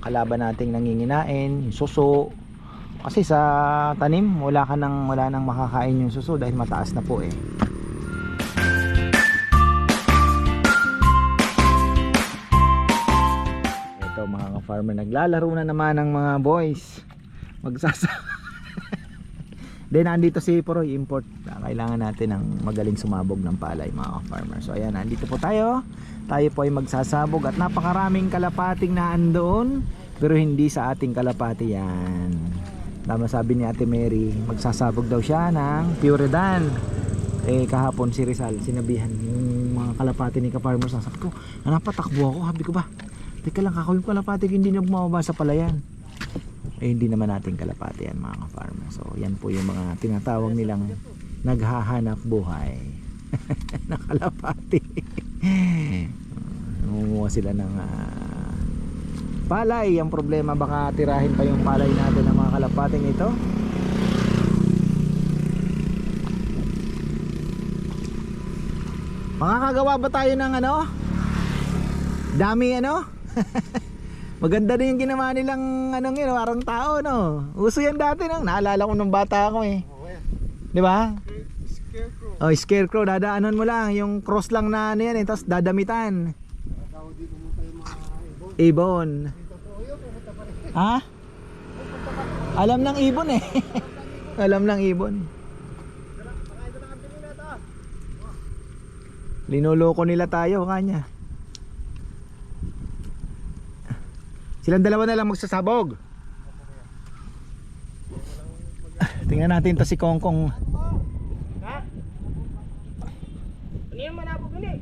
kalaban nating nanginginain, yung suso. Kasi sa tanim, wala ka nang wala nang makakain yung suso dahil mataas na po eh. Ito mga ka-farmer, naglalaro na naman ng mga boys. Magsasa Then nandito si Poroy import. Kailangan natin ng magaling sumabog ng palay mga ka-farmer. So ayan, nandito po tayo. Tayo po ay magsasabog at napakaraming kalapating na andoon pero hindi sa ating kalapati yan. Tama sabi ni Ate Mary, magsasabog daw siya ng Puredan. Eh kahapon si Rizal, sinabihan yung mga kalapati ni ka-farmer. Sabi ko, napatakbo ako. Sabi ko ba, teka lang kako yung kalapati hindi na bumababa sa palayan eh hindi naman natin kalapati yan mga ka-farmer so yan po yung mga tinatawag nilang naghahanap buhay na kalapati sila ng ah, palay ang problema baka tirahin pa yung palay natin ng mga kalapating ito makakagawa ba tayo ng ano dami ano Maganda din yung ginawa nilang anong yun, parang tao no. Uso yan dati nang naalala ko nung bata ako eh. 'Di ba? Scarecrow. Oh, scarecrow dadaanan mo lang yung cross lang na ano yan eh, tapos dadamitan. Tawag dito mo tayo mga ibon. Ha? Alam ng ibon eh. Alam ng ibon. Linuloko nila tayo kanya. Silang dalawa na lang magsasabog. Tingnan natin to si Kongkong. Ha? Ano yung manabog yun eh?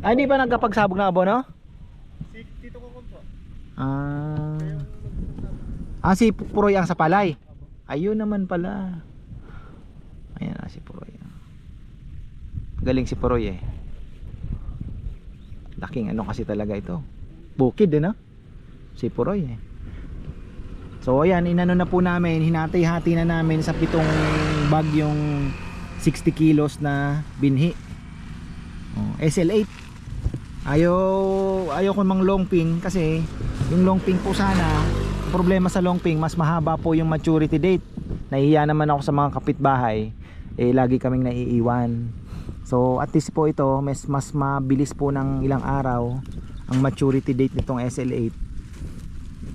Ah, hindi pa nagkapagsabog na abo, no? Si Tito ko po. Ah. Ah, si Puroy ang sa palay. Ayun naman pala. Ayan na si Puroy. Galing si Puroy eh. Laking ano kasi talaga ito. Bukid eh no? Si Puroy eh. So ayan, inano na po namin, hinati-hati na namin sa pitong bag yung 60 kilos na binhi. Oh, SL8. Ayaw, ayaw ko mang long ping kasi yung long ping po sana, problema sa long ping, mas mahaba po yung maturity date. Nahihiya naman ako sa mga kapitbahay, eh lagi kaming naiiwan. So at least po ito, mas, mas mabilis po ng ilang araw ang maturity date nitong SL8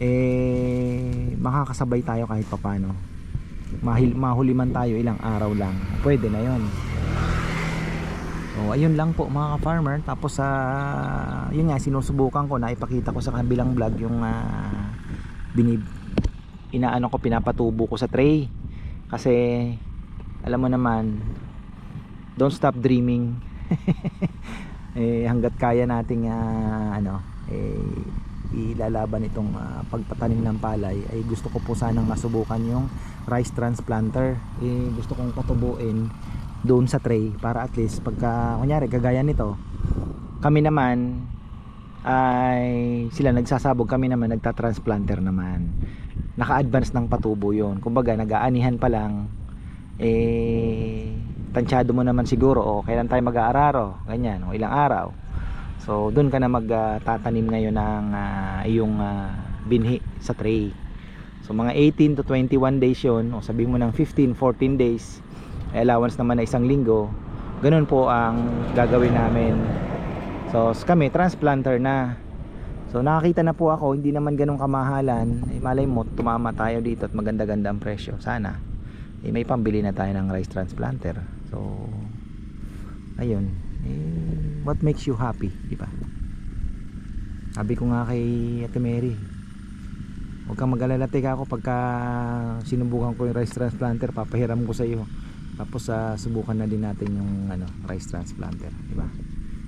eh makakasabay tayo kahit papano Mahil, mahuli man tayo ilang araw lang pwede na yon So ayun lang po mga ka-farmer. Tapos sa yun nga sinusubukan ko na ipakita ko sa kabilang vlog yung uh, binib inaano ko pinapatubo ko sa tray. Kasi alam mo naman don't stop dreaming. Eh hanggat kaya nating ah, ano eh ilalaban itong ah, pagpatanim ng palay ay gusto ko po sanang masubukan yung rice transplanter. Eh gusto kong patubuin doon sa tray para at least pagka kunyari kagaya nito kami naman ay sila nagsasabog kami naman nagta-transplanter naman. Naka-advance ng patubo yon kumbaga nag-aanihan pa lang eh tansyado mo naman siguro o kailan tayo mag-aararo? Ganyan o ilang araw. So doon ka na magtatanim ngayon ng ah, iyong ah, binhi sa tray. So mga 18 to 21 days yun o sabihin mo ng 15 14 days may allowance naman na isang linggo. Ganun po ang gagawin namin. So kami transplanter na. So nakakita na po ako hindi naman ganun kamahalan. Eh, malay mo tumama tayo dito at maganda-ganda ang presyo. Sana eh, may pambili na tayo ng rice transplanter. So ayun. Eh, what makes you happy di ba? Sabi ko nga kay Ate Mary huwag kang mag-alala ako pagka sinubukan ko yung rice transplanter papahiram ko sa iyo tapos sa subukan na din natin yung ano rice transplanter di ba?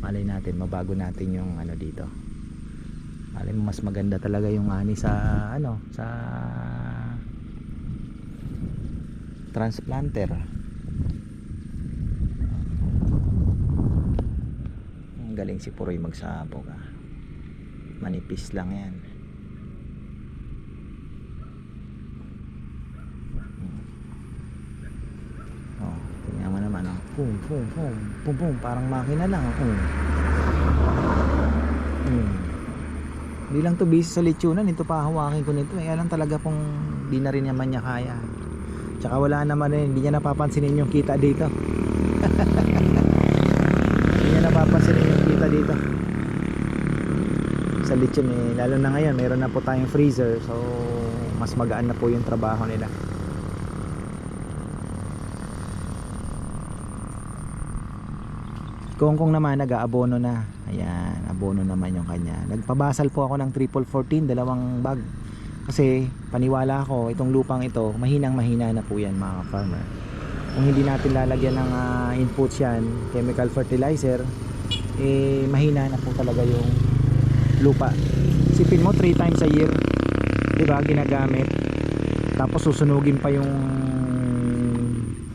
Malay natin mabago natin yung ano dito. Malay mo mas maganda talaga yung ani sa ano sa transplanter. Ang galing si Puroy magsabog ah. manipis lang yan Hmm. oh, tingnan mo naman oh. Pum pum pum pum pum parang makina lang oh. Hmm. Hmm. Hindi lang to busy sa lechonan, ito pa hawakin ko nito. Eh, alam talaga pong di na rin naman niya kaya. Tsaka wala naman rin, hindi niya napapansinin yung kita dito. hindi niya napapansinin yung kita dito. Sa lechon eh, lalo na ngayon, meron na po tayong freezer. So, mas magaan na po yung trabaho nila. Kongkong naman nag-aabono na. Ayan, abono naman yung kanya. Nagpabasal po ako ng triple 14, dalawang bag. Kasi paniwala ako, itong lupang ito, mahinang mahina na po yan mga farmer. Kung hindi natin lalagyan ng ah, inputs yan, chemical fertilizer, eh mahina na po talaga yung lupa. Sipin mo 3 times a year, 'di ba, ginagamit. Tapos susunugin pa yung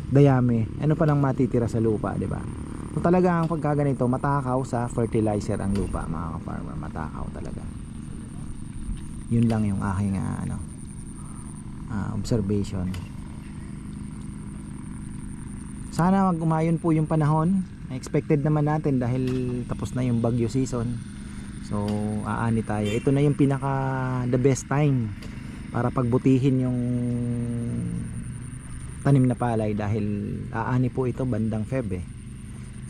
dayami. Ano pa lang matitira sa lupa, 'di ba? So talaga ang pagkaganito, matakaw sa fertilizer ang lupa, mga farmer, matakaw talaga. Yun lang yung aking ah, ano ah, observation. Sana mag umayon po yung panahon. Expected naman natin dahil tapos na yung bagyo season. So, aani tayo. Ito na yung pinaka the best time para pagbutihin yung tanim na palay dahil aani po ito bandang Feb eh.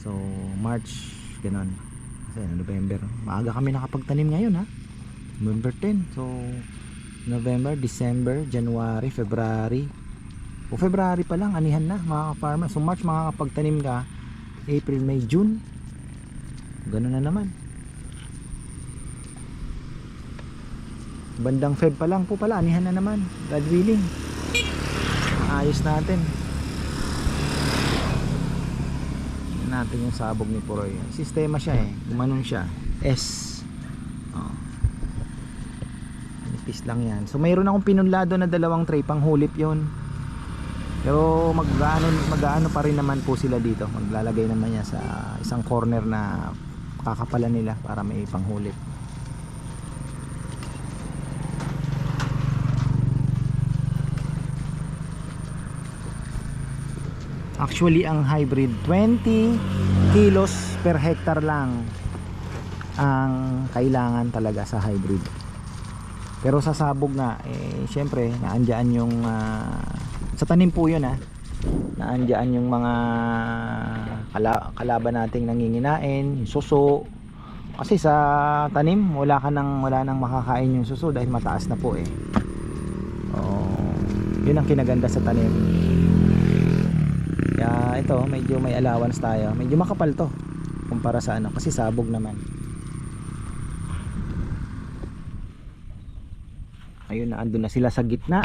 So, March, ganun. Kasi November. Maaga kami nakapagtanim ngayon ha. November 10. So, November, December, January, February. O February pa lang, anihan na mga farmer. So, March makakapagtanim ka. April, May, June. Ganun na naman. Bandang Feb pa lang po pala, anihan na naman. God willing. Ayos natin. Tingnan natin yung sabog ni Puroy. Sistema siya eh. Gumanon siya. S. Oh. Nipis lang yan. So mayroon akong pinunlado na dalawang tray pang hulip yon. Pero mag-ano, mag-ano pa rin naman po sila dito. Maglalagay naman niya sa isang corner na kakapalan nila para may panghulip. Actually, ang hybrid 20 kilos per hectare lang ang kailangan talaga sa hybrid. Pero sa sabog nga, eh, syempre, naandyan yung ah, sa tanim po yun ha. Naandyan yung mga kala, kalaban nating nanginginain, suso. Kasi sa tanim, wala ka nang wala nang makakain yung suso dahil mataas na po eh. Oh, yun ang kinaganda sa tanim. Ito, medyo may allowance tayo. Medyo makapal to kumpara sa ano kasi sabog naman. Ayun na andun na sila sa gitna.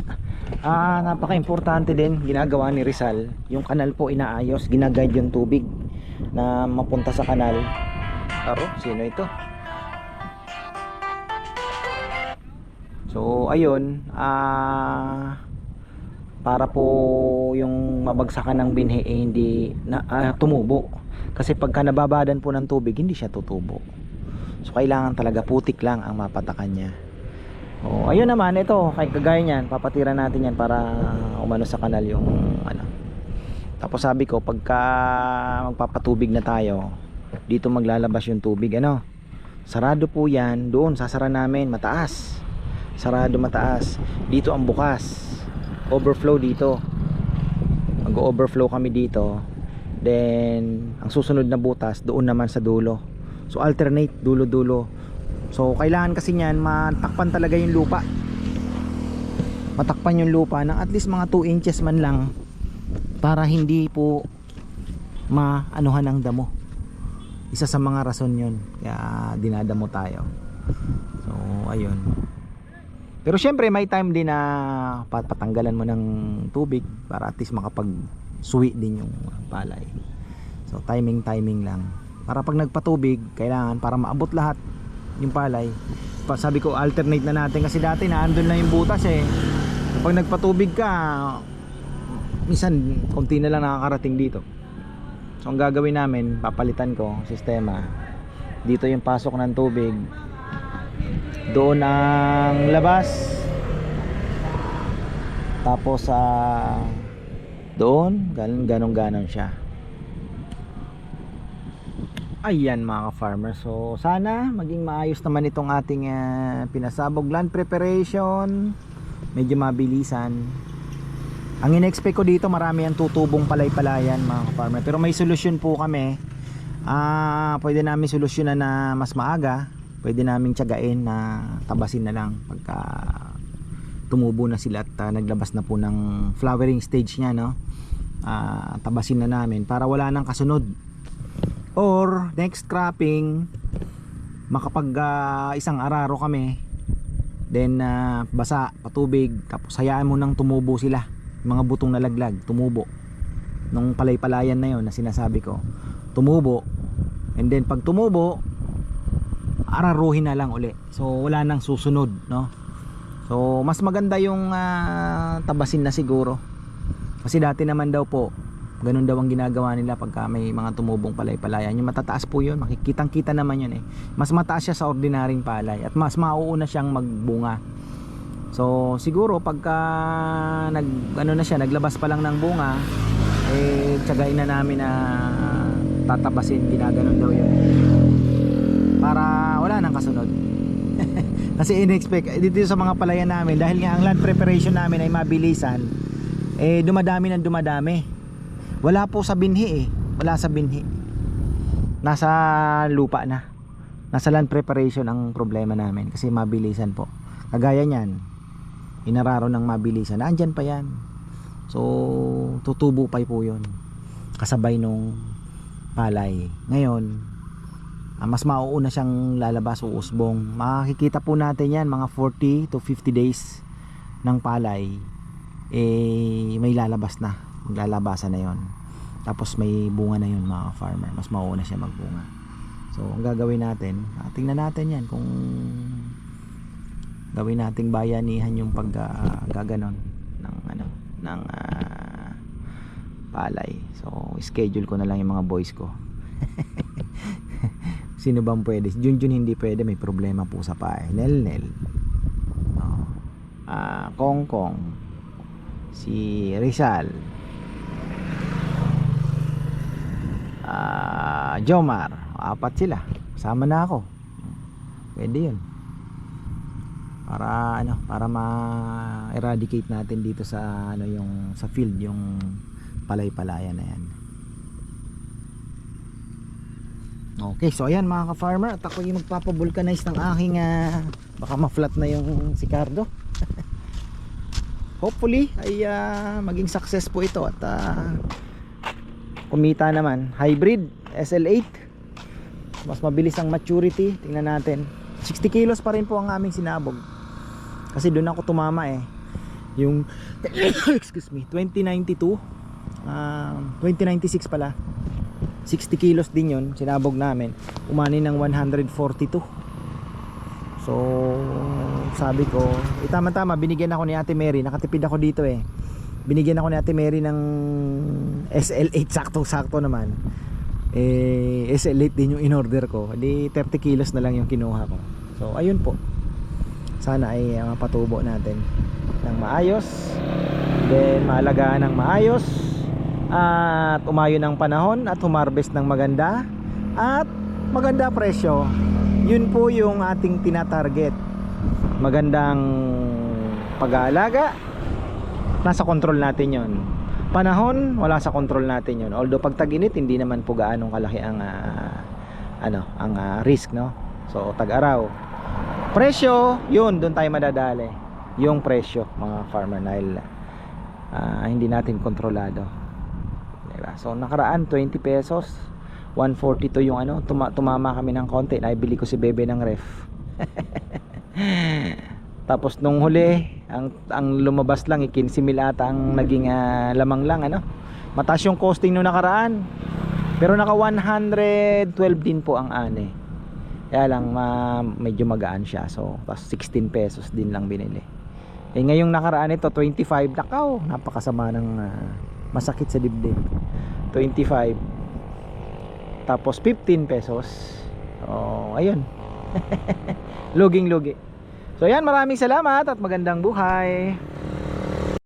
Ah, napaka-importante din ginagawa ni Rizal. Yung kanal po inaayos, ginaguide yung tubig na mapunta sa kanal. Aro, sino ito? So, ayun, ah para po yung mabagsakan ng binhi eh, hindi na, ah, tumubo. Kasi pagka nababadan po ng tubig, hindi siya tutubo. So, kailangan talaga putik lang ang mapatakan niya. Oh, ayun naman ito, kay kagaya niyan, papatira natin yan para umano sa kanal yung ano. Tapos sabi ko, pagka magpapatubig na tayo, dito maglalabas yung tubig, ano? Sarado po yan, doon sasara namin mataas. Sarado mataas. Dito ang bukas. Overflow dito. Mag-overflow kami dito. Then ang susunod na butas doon naman sa dulo. So alternate dulo-dulo. So kailangan kasi niyan matakpan talaga yung lupa. Matakpan yung lupa ng at least mga 2 inches man lang para hindi po maanuhan ng damo. Isa sa mga rason yun. Kaya dinadamo tayo. So ayun. Pero syempre may time din na pat- patanggalan mo ng tubig para at least makapag suwi din yung palay. So timing timing lang. Para pag nagpatubig, kailangan para maabot lahat yung palay. Pa, sabi ko alternate na natin kasi dati naandun na yung butas eh. Pag nagpatubig ka, minsan konti na lang nakakarating dito. So ang gagawin namin, papalitan ko sistema. Dito yung pasok ng tubig. Doon ang labas. Tapos sa doon, ganun ganon ganon siya. Ayan mga ka-farmer. So sana maging maayos naman itong ating ah, pinasabog land preparation. Medyo mabilisan. Ang in-expect ko dito marami ang tutubong palay-palayan mga ka-farmer. Pero may solusyon po kami. Ah, pwede namin solusyonan na mas maaga. Pwede namin tiyagain na tabasin na lang pagka tumubo na sila at ah, naglabas na po ng flowering stage niya no. Ah, tabasin na namin para wala nang kasunod or next cropping makapag ah, isang araro kami then ah, basa patubig tapos hayaan mo nang tumubo sila mga butong nalaglag tumubo nung palay-palayan na yon na sinasabi ko tumubo and then pag tumubo araruhin na lang uli. So wala nang susunod no? So mas maganda yung ah, tabasin na siguro. Kasi dati naman daw po ganun daw ang ginagawa nila pagka may mga tumubong palay-palayan. Yung matataas po yun makikitang kita naman yun eh. Mas mataas siya sa ordinaryong palay at mas mauuna siyang magbunga. So siguro pagka nag ano na siya naglabas pa lang ng bunga eh tsagain na namin na tatabasin. Ginaganon daw yun. Para wala nang kasunod. Kasi in-expect eh, dito sa mga palayan namin dahil nga ang land preparation namin ay mabilisan eh dumadami ng dumadami. Wala po sa binhi eh. Wala sa binhi. Nasa lupa na. Nasa land preparation ang problema namin kasi mabilisan po. Kagaya niyan inararo ng mabilisan. Andyan pa yan. So tutubo pa po yun. Kasabay nung palay. Ngayon mas mauuna siyang lalabas o usbong. Makikita po natin yan mga 40 to 50 days ng palay eh may lalabas na. Maglalabasan na yon tapos may bunga na yun mga farmer. Mas mauuna siya magbunga. So ang gagawin natin ah, tingnan natin yan kung gawin nating bayanihan yung pag ah, gaganon ng ano ng ah, palay. So schedule ko na lang yung mga boys ko sino bang pwede? Junjun hindi pwede may problema po sa paa. Nel Nel. Oh. ah Kong Kong. Si Rizal. Ah Jomar. Apat sila. Sama na ako. Pwede yun. Para ano para ma-eradicate natin dito sa ano yung sa field yung palay-palayan na yan Okay, so ayan mga ka-farmer at ako yung magpapavulcanize ng aking ah, baka ma-flat na yung sikardo. Hopefully ay ah, maging success po ito at ah, kumita naman. Hybrid SL8. Mas mabilis ang maturity. Tingnan natin. 60 kilos pa rin po ang aming sinabog. Kasi doon ako tumama eh. Yung excuse me, 2092 ah, 2096 pala 60 kilos din yun sinabog namin. Umani ng 142 so sabi ko eh, tama binigyan ako ni ate Mary. Nakatipid ako dito eh. Binigyan ako ni ate Mary ng SL8 sakto sakto naman. Eh SL8 din yung in order ko. Di 30 kilos na lang yung kinuha ko. So ayun po. Sana ay uh, mapatubo natin ng maayos. Then maalagaan ng maayos at umayo ng panahon at humarbest ng maganda at maganda presyo. Yun po yung ating tinatarget. Magandang pag-aalaga. Nasa control natin yon panahon wala sa control natin yon although pag tag-init hindi naman po gaanong kalaki ang ah, ano ang ah, risk no? So tag-araw. Presyo yun doon tayo madadali. Yung presyo mga farmer dahil ah, hindi natin kontrolado diba? so nakaraan 20 pesos. 142 yung ano tuma- tumama kami ng konti naibili ko si Bebe ng ref. Tapos nung huli ang, ang lumabas lang 15 mil ata ang naging ah, lamang lang ano? Mataas yung costing nung nakaraan. Pero naka 112 din po ang ane kaya lang ma, medyo magaan siya. So tapos 16 pesos din lang binili. Eh ngayong nakaraan ito 25 nakaw napakasama ng ah, masakit sa dibdib. 25 tapos 15 pesos. Oh ayun. Luging lugi so yan maraming salamat at magandang buhay